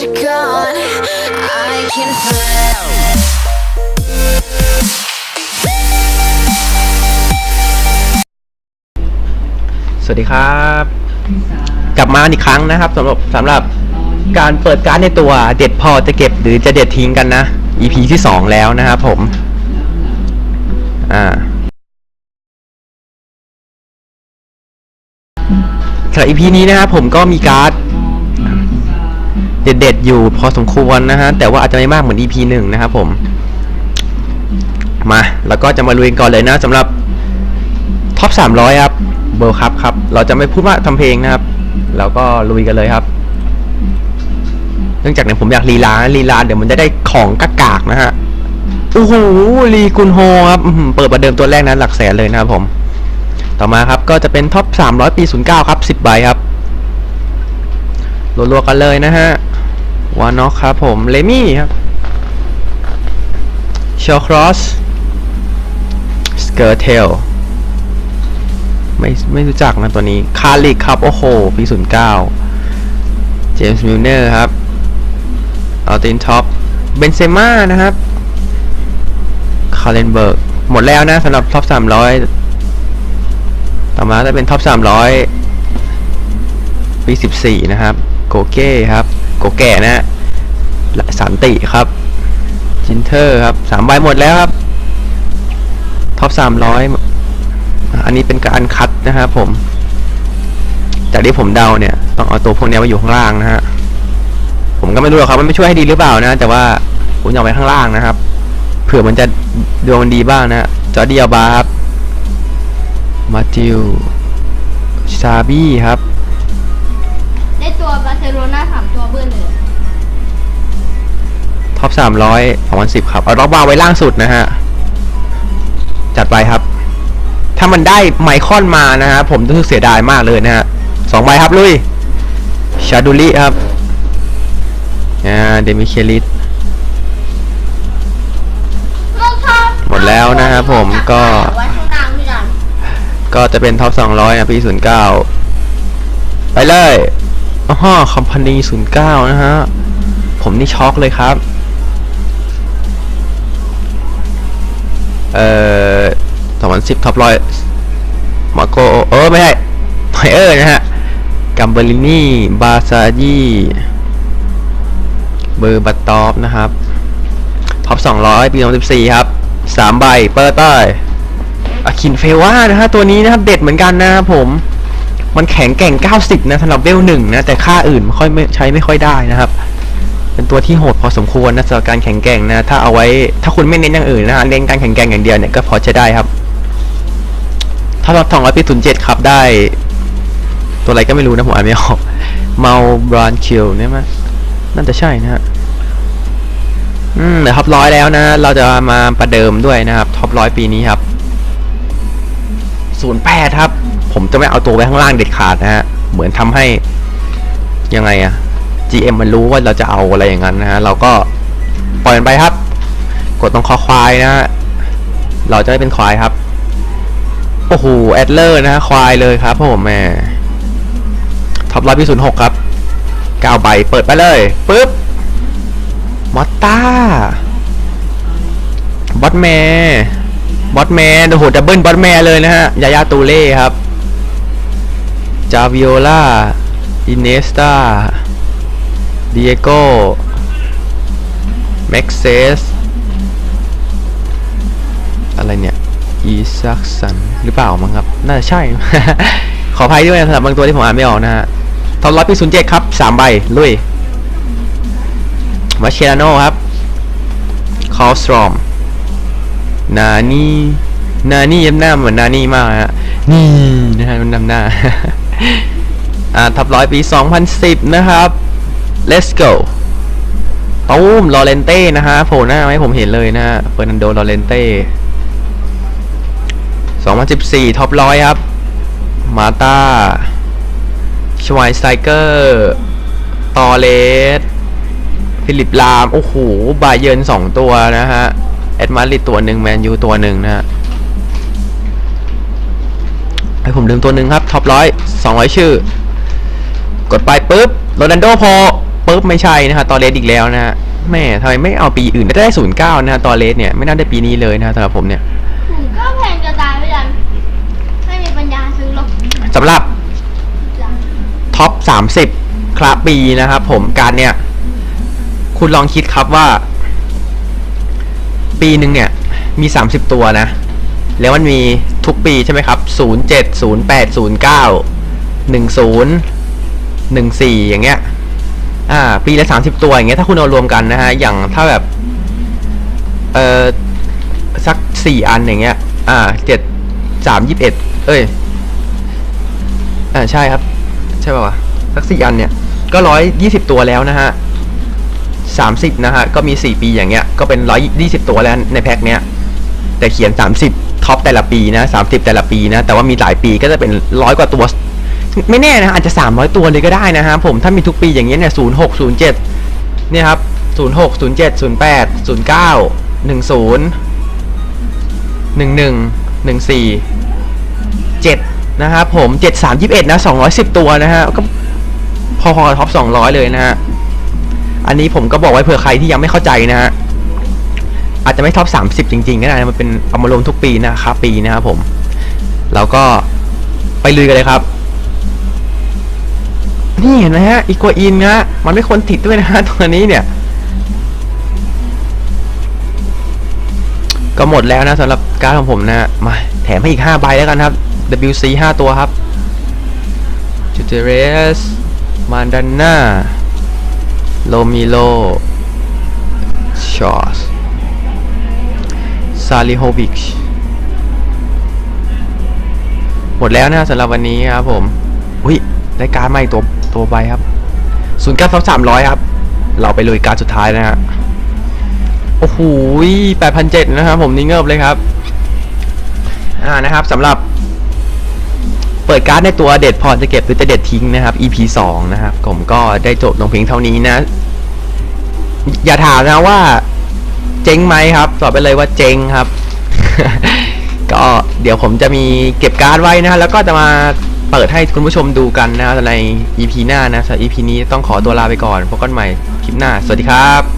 you're gone, I can feel. สวัสดีครับ กลับมาอีกครั้งนะครับสำหรับสำหรับการเปิดการ์ดในตัวเด็ดพอจะเก็บหรือจะเด็ดทิ้งกันนะ EP ที่สองแล้วนะครับผม อ่าสำหรับ EP นี้นะครับผมก็มีการ์ด เด็ดๆอยู่พอสมควรนะฮะ แต่ว่าอาจจะไม่มากเหมือน EP หนึ่งนะครับผม มา แล้วก็จะมาลุยกันก่อนเลยนะสำหรับท็อป300ครับเบอร์ครับครับ เราจะไม่พูดว่าทำเพลงนะครับ แล้วก็ลุยกันเลยครับ เนื่องจากเนี่ยผมอยากลีลาลีลาเดี๋ยวมันจะได้ของกากากๆนะฮะโอ้โหลีกุนโฮครับเปิดประเดิมตัวแรกนั้นหลักแสนเลยนะครับผม ต่อมาครับก็จะเป็นท็อป300 ปี 09 ครับ 10ใบครับรัวๆกันเลยนะฮะ วานอกครับผมเลมี่ครับเชลครอสสเกอร์เทลไม่ไม่รู้จักนะตัวนี้คาริกครับ โอ้โห ปี09เก้าเจมส์มิลเนอร์ครับอัลตินท็อปเบนเซม่านะครับคาร์เลนเบิร์ก หมดแล้วนะสำหรับท็อป300ต่อมาจะเป็นท็อป300ปี14นะครับ โกเก้ครับ โกแก่นะฮะสันติครับจินเทอร์ครับสามใบหมดแล้วครับท็อป300อันนี้เป็นการคัดนะครับผม จากที่ผมเดาเนี่ย ต้องเอาตัวพวกนี้มาอยู่ข้างล่างนะฮะผมก็ไม่รู้หรอกครับมันไม่ช่วยให้ดีหรือเปล่านะ แต่ว่าผมจะเอาไว้ข้างล่างนะครับเผื่อมันจะดวงมันดีบ้างนะจอร์เดียบาร์ครับมาติวซาบี้ครับ บาร์เซโลนาสามตัวเบิ้ลเลยท็อป300 2010ครับ เอาล็อกบาร์ไว้ล่างสุดนะฮะ จัดไปครับ ถ้ามันได้ไมคอนมานะฮะ ผมรู้สึกเสียดายมากเลยนะฮะสองใบครับลุย ชาดูลิครับ อ่า เดมิเคลิสหมดแล้วนะครับผมก็ไว้ข้างล่างพี่ดันก็จะเป็นท็อป200นะปี09ไปเลย อ๋อคอมพานี09นย์เก้านะฮะ ผมนี่ช็อกเลยครับ เอ่อ2010ท็อปร้อยมาโกเออไม่ใช่ไพเออร์นะฮะ กัมเบรินีบาซาจีเบอร์บัตตอฟนะครับท็อป200ปี2014ครับ3ใบ เปิดต้อยอคินเฟว่านะฮะ ตัวนี้นะครับ เด็ดเหมือนกันนะครับผม มันแข็งแกร่ง 90 นะสำหรับเวลหนึ่งนะ แต่ค่าอื่นไม่ค่อยไม่ใช้ไม่ค่อยได้นะครับ เป็นตัวที่โหดพอสมควรนะสำหรับการแข่งแกร่งนะ ถ้าเอาไว้ถ้าคุณไม่เน้นอย่างอื่นนะฮะเน้นการแข่งแกร่งอย่างเดียวเนี่ยก็พอจะได้ครับ ถ้าเราทองร้อยปีศูนย์เจ็ดครับได้ ตัวอะไรก็ไม่รู้นะผมอ่านไม่ออกเมาบรานคิลเนี่ยมั้ยน่าจะใช่นะฮะอืมเดี๋ยวท็อปร้อยแล้วนะ เราจะมาประเดิมด้วยนะครับท็อปร้อยปีนี้ครับศูนย์แปดครับ ผมจะไม่เอาตัวไว้ข้างล่างเด็ดขาดนะฮะ เหมือนทำให้ยังไงอะ GM มันรู้ว่าเราจะเอาอะไรอย่างนั้นนะฮะ เราก็ปล่อยมันไปครับ กดตรงคอควายนะฮะ เราจะได้เป็นควายครับ โอ้โห แอดเลอร์นะฮะ ควายเลยครับผมแม่ท็อปร้อยปีศูนย์หกครับเก้าใบ เปิดไปเลยปึ๊บ มอตตาบอสแมร์บอสแมร์โอ้โหดับเบิลบอสแมร์เลยนะฮะ ยายาตูเล่ครับ จาวิโอลาอินเนสตาเดียโกแม็กเซสอะไรเนี่ยอีซักสันหรือเปล่ามั้งครับ น่าจะใช่ ขออภัยด้วยนะสำหรับบางตัวที่ผมอ่านไม่ออกนะฮะทอมร้อยปีศูนย์เจ็ดครับสามใบ ลุยมาเชลาโนครับคอสตรอมนานี่นานี่ยับหน้าเหมือนนานี่มากฮะนี่นะฮะมันนำหน้า อ่าท็อปร้อยปี 2010 นะครับ let's go ตูมลอเรนเต้นะฮะโผล่หน้ามาให้ผมเห็นเลยนะฮะเฟอร์นันโดลอเรนเต้ 2014 ท็อปร้อยครับ มาตาชวายสไตเกอร์ ตอเลส ฟิลิปลาม โอ้โห บาเยิร์นสองตัวนะฮะ แอดมาริดตัวหนึ่งแมนยูตัวหนึ่งนะฮะ ให้ผมลืมตัวหนึ่งครับท็อปร้อยสองร้อยชื่อ กดไปปุ๊บโรนันโดพอปุ๊บไม่ใช่นะฮะตอเลสอีกแล้วนะฮะแม่ทำไมไม่เอาปีอื่นได้ศูนย์เก้านะฮะตอเลสเนี่ยไม่น่าได้ปีนี้เลยนะฮะสำหรับผมเนี่ยถุงก็แพงจะตายไปยันไม่มีปัญญาซื้อหรอกสำหรับจ้ะท็อป30ครับปีนะครับผมการเนี่ย คุณลองคิดครับว่า ปีหนึ่งเนี่ยมี30ตัวนะ แล้วมันมี ทุกปีใช่ไหมครับ07 08 09 10 14 อย่างเงี้ย อ่า ปีละ 30 ตัวอย่างเงี้ย ถ้าคุณเอารวมกันนะฮะ อย่างถ้าแบบ เอ่อ สัก 4 อันอย่างเงี้ย อ่า 7 3 21 เอ้ย อ่า ใช่ครับ ใช่ป่าวะ สักสี่อันเนี่ย ก็ร้อยยี่สิบตัวแล้วนะฮะสามสิบนะฮะ ก็มีสี่ปีอย่างเงี้ย ก็เป็นร้อยยี่สิบตัวแล้วในแพ็คเนี้ย แต่เขียนสามสิบ ท็อปแต่ละปีนะสามสิบแต่ละปีนะ แต่ว่ามีหลายปีก็จะเป็นร้อยกว่าตัว ไม่แน่นะอาจจะสามร้อยตัวเลยก็ได้นะฮะผมถ้ามีทุกปีอย่างเงี้ยเนี่ยศูนย์หกศูนย์เจ็ดเนี่ยครับศูนย์หกศูนย์เจ็ดศูนย์แปดศูนย์เก้าหนึ่งศูนย์หนึ่งหนึ่งหนึ่งสี่เจ็ดนะครับผมเจ็ดสามยี่สิบเอ็ดนะสองร้อยสิบตัวนะฮะก็พอๆกับท็อปสองร้อยเลยนะฮะอันนี้ผมก็บอกไว้เผื่อใครที่ยังไม่เข้าใจนะฮะ อาจจะไม่ท็อปสามสิบจริงๆก็ได้นะมันเป็นเอามารวมทุกปีนะครับปีนะครับผม แล้วก็ไปลุยกันเลยครับ นี่เห็นไหมฮะอีกัวอินนะมันไม่ควรติดด้วยนะฮะตัวนี้เนี่ย ก็หมดแล้วนะสำหรับการของผมนะมาแถมให้อีก 5 ใบแล้วกันครับ WC 5 ตัวครับจูเตเรสมันดาน่าโลมิโลชอส ซาลิโฮวิกหมดแล้วนะสำหรับวันนี้ครับผม อุ้ยได้การ์ดใหม่ตัวตัวใบครับ0 9 2 3 0 0ครับ เราไปลุยการ์ดสุดท้ายนะฮะ โอ้โหแปดพันเจ็ดนะครับผมนี่เงิบเลยครับ อ่านะครับสำหรับ เปิดการ์ดในตัวเด็ดพอจะเก็บหรือจะเด็ดทิ้งนะครับ EP สองนะครับ ผมก็ได้จบลงเพียงเท่านี้นะ อย่าถามนะว่า จ๊งไหมครับตอบไปเลยว่าเจ๊งครับ ก็เดี๋ยวผมจะมีเก็บการ์ดไว้นะฮะแล้วก็จะมาเปิดให้คุณผู้ชมดูกันนะใน EP หน้านะสำหรับ EP นี้ต้องขอตัวลาไปก่อนพบกันใหม่คลิปหน้า สวัสดีครับ